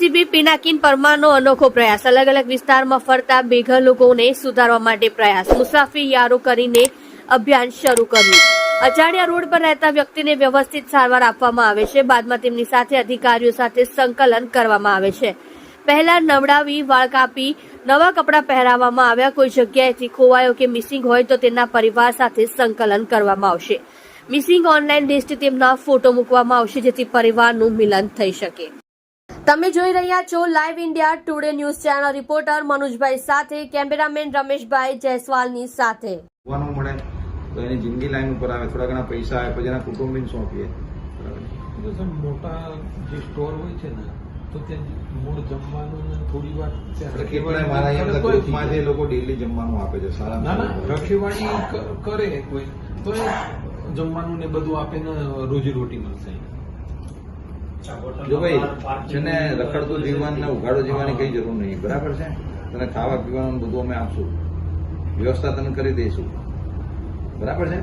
ACB Pinakin પરમારનો અનોખો પ્રયાસ. અલગ અલગ વિસ્તારમાં ફરતા બેઘર લોકોને સુધારવા માટે પ્રયાસ. મુસાફરી યારો કરીને અભિયાન શરૂ કર્યું. અજાણ્યા રોડ પર રહેતા વ્યક્તિને વ્યવસ્થિત સારવાર આપવામાં આવે છે. બાદમાં તેમની સાથે અધિકારીઓ સાથે સંકલન કરવામાં આવે છે. પહેલા નવડાવી, વાળ કાપી, નવા કપડાં પહેરાવવામાં આવ્યા. કોઈ જગ્યાએથી ખોવાયો કે મિસિંગ હોય તો તેના પરિવાર સાથે સંકલન કરવામાં આવશે. મિસિંગ ઓનલાઈન લિસ્ટ તેમના ફોટો મૂકવામાં આવશે જેથી પરિવારનું મિલન થઈ શકે. તમે જોઈ રહ્યા છો live India Today news channel reporter મનુજભાઈ સાથે કેમેરામેન રમેશભાઈ જયસ્વાલની સાથે. મળે તો એની જિંદગી લાઈન ઉપર આવે થોડા ઘણા પૈસા આવે પછી એના કુટુંબીને સોંપીએ. મોટા જે સ્ટોર હોય છે ને તો મૂળ જમવાનું થોડી વાર ત્યાં એટલે કેટલાય મારા અહીંયા ગ્રુપમાં જે લોકો ડેલી જમવાનું આપે છે સારા ના ના રખેવાળી કરે કોઈ. તો જમવાનું ને બધું આપે ને રોજી રોટી મળશે. જો ભાઈ છે ને રખડતું જીવન ને ઉઘાડું જીવવાની કઈ જરૂર નહીં. બરાબર છે? તને ખાવા પીવાનું બધું અમે આપશું. વ્યવસ્થા તને કરી દઈશું. બરાબર છે?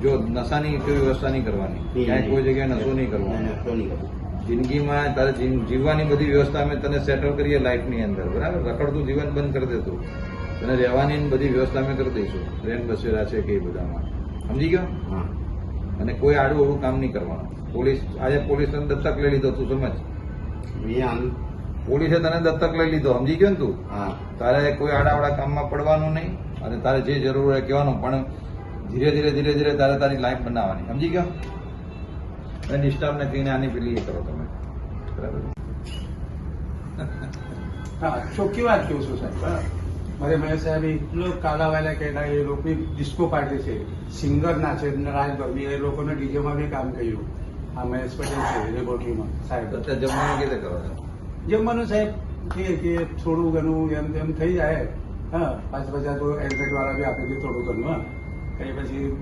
જો નશાની કોઈ વ્યવસ્થા નહીં કરવાની. ક્યાંય કોઈ જગ્યાએ નશો નહીં કરવાનો. જિંદગીમાં તારે જીવ- જીવવાની બધી વ્યવસ્થા અમે તને સેટલ કરીએ લાઈફની અંદર. બરાબર? રખડતું જીવન બંધ કરી દેતું. તને રહેવાની બધી વ્યવસ્થા અમે કરી દઈશું. ટ્રેન બસેરા છે કે એ બધામાં. સમજી ગયો? અને કોઈ આડું અવળું કામ નહીં કરવાનું. પોલીસ આજે પોલીસ તને દત્તક લઈ લીધો તું સમજ? પોલીસે તને દત્તક લઈ લીધો સમજી ગયો ને તું? તારે કોઈ આડાવાળા કામમાં પડવાનું નહીં અને તારે જે જરૂર હોય કહેવાનું પણ ધીરે ધીરે ધીરે ધીરે તારે તારી લાઈફ બનાવવાની. સમજી ગયો? અને નિષ્ઠામને કહીને આની પેલી એ કરો તમે. બરાબર? હા ચોખ્ખી વાત કહું છું સાહેબ બરાબર. મારે મહેશ સાહેબ એટલો કાલાવાલા કહેતા એ લોકો ડિસ્કો પાર્ટી છે. સિંગર ના છે રાજ ગરબી એ લોકોને ડીજેમાં બી કામ કર્યું. આ મહેશ પટેલ છે રેબોટરીમાં સાહેબ. જમવાનું કેવી રીતે જમવાનું સાહેબ કે કે થોડું ઘણું એમ તેમ થઈ જાય. હા પાંચ પચાસ તો એડમિટ વાળા બી આપી દે થોડું ઘણું હા. એ પછી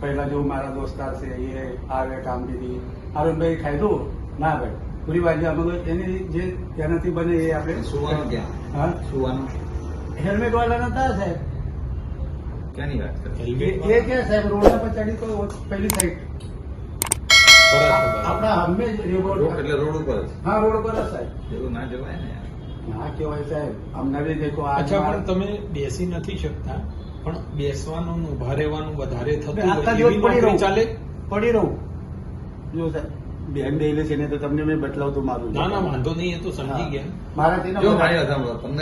પહેલા જો મારા દોસ્તાર છે એ આવે કામ દીધી આરુણભાઈ ખાધું? ના ભાઈ. પૂરી બાજુ અમે એની જે એનાથી બને એ આપણે સુવાનું ક્યાં? હા? સુવાનું? હેલ્મેટ વાળા નતા સાહેબ. ક્યાંની વાત કરે? એ એ કે સાહેબ? રોડ પર ચડી તો પહેલી સાઈડ આપણા હંમેશ રોડ રોડ એટલે રોડ ઉપર હા રોડ પર સાહેબ. એવું ના જવાય ને ના કેવાય સાહેબ. અમને બી દેખો અચ્છા પણ તમે બેસી નથી શકતા. પણ બેસવાનું ઊભા રહેવાનું વધારે થતું હોય ચાલે? પડી રહું. જો સાહેબ બેન બેલે છે ને તો તમને મેં બદલાવતો મારું ના ના વાંધો નહીં એ તો સમજી ગયા. મારા જો ના મારી વાત સાંભળો તમને